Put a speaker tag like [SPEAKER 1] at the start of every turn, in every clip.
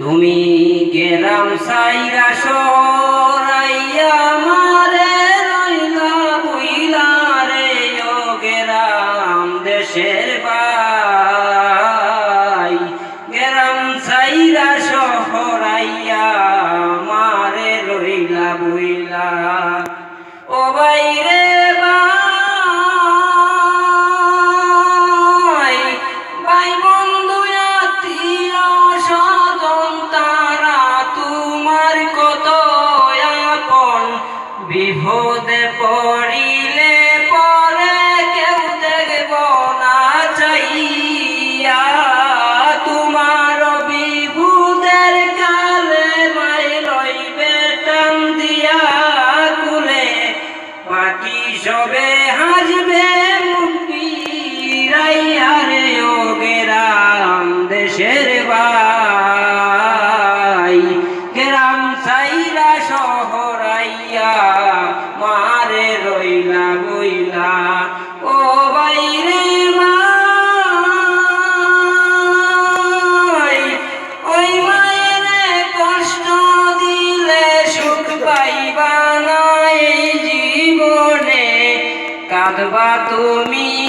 [SPEAKER 1] তুমি গেরাম সাইরা সরাইয়া মারে রইলা বুইলা রে, ও গেরাম দেশের বাই। গেরাম সাইরা সহরাইয়া মারে রইলা বুইলা। ও বাইরে বাই ভাই বন্ধু বিপদে পড়িলে পরে কেউ দেখব না চাইয়া। তোমার বিভুদের কালে মাই লইবে টান দিয়া কুলে। বাকি সবে হাসবে মুখিরাইয়া রে ও গেরাম দেশের সাইরা শহরাইয়া মারে রইলা বইলা। ও বাইরে কষ্ট দিলে সুখ পাইবা জীবনে। তুমি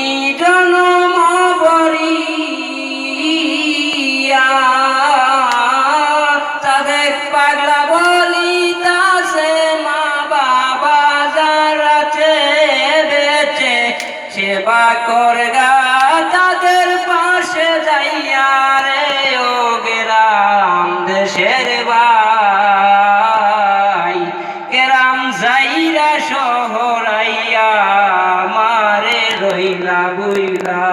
[SPEAKER 1] পাগলা বলি তাসে মা বাবা যারা বেঁচে সেবা করগা তাদের পাশে যাইয়া রে, ও মারে রইলা বুইলা।